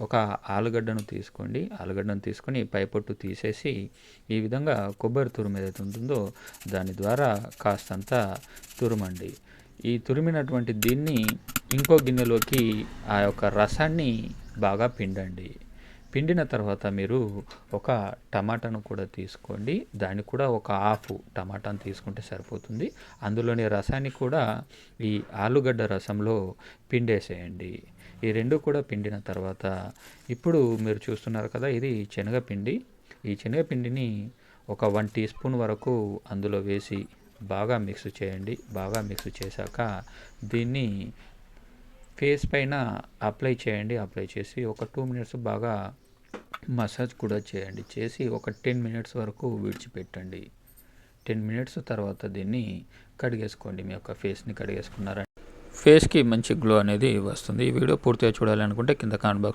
ఒక ఆలుగడ్డను తీసుకోండి. ఆలుగడ్డను తీసుకొని పైపొట్టు తీసేసి ఈ విధంగా కొబ్బరి తురుము ఏదైతే ఉంటుందో దాని ద్వారా కాస్తంత తురుమండి. ఈ తురిమినటువంటి దీన్ని ఇంకో గిన్నెలోకి ఆ యొక్క రసాన్ని బాగా పిండండి. పిండిన తర్వాత మీరు ఒక టమాటాను కూడా తీసుకోండి. దాన్ని కూడా ఒక హాఫ్ టమాటాను తీసుకుంటే సరిపోతుంది. అందులోని రసాన్ని కూడా ఈ ఆలుగడ్డ రసంలో పిండేసేయండి. ఈ రెండు కూడా పిండిన తర్వాత ఇప్పుడు మీరు చూస్తున్నారు కదా ఇది శనగపిండి ఈ శనగపిండిని ఒక వన్ టీ స్పూన్ వరకు అందులో వేసి బాగా మిక్స్ చేయండి. బాగా మిక్స్ చేశాక దీన్ని ఫేస్ పైన అప్లై చేయండి. అప్లై చేసి ఒక టూ మినిట్స్ బాగా మసాజ్ కూడా చేయండి. చేసి ఒక టెన్ మినిట్స్ వరకు విడిచిపెట్టండి. టెన్ మినిట్స్ తర్వాత దీన్ని కడిగేసుకోండి. మీ యొక్క ఫేస్ని కడిగేసుకున్నారంటే ఫేస్కి మంచి గ్లో అనేది వస్తుంది. ఈ వీడియో పూర్తిగా చూడాలనుకుంటే కింద కామెంట్ బాక్స్లో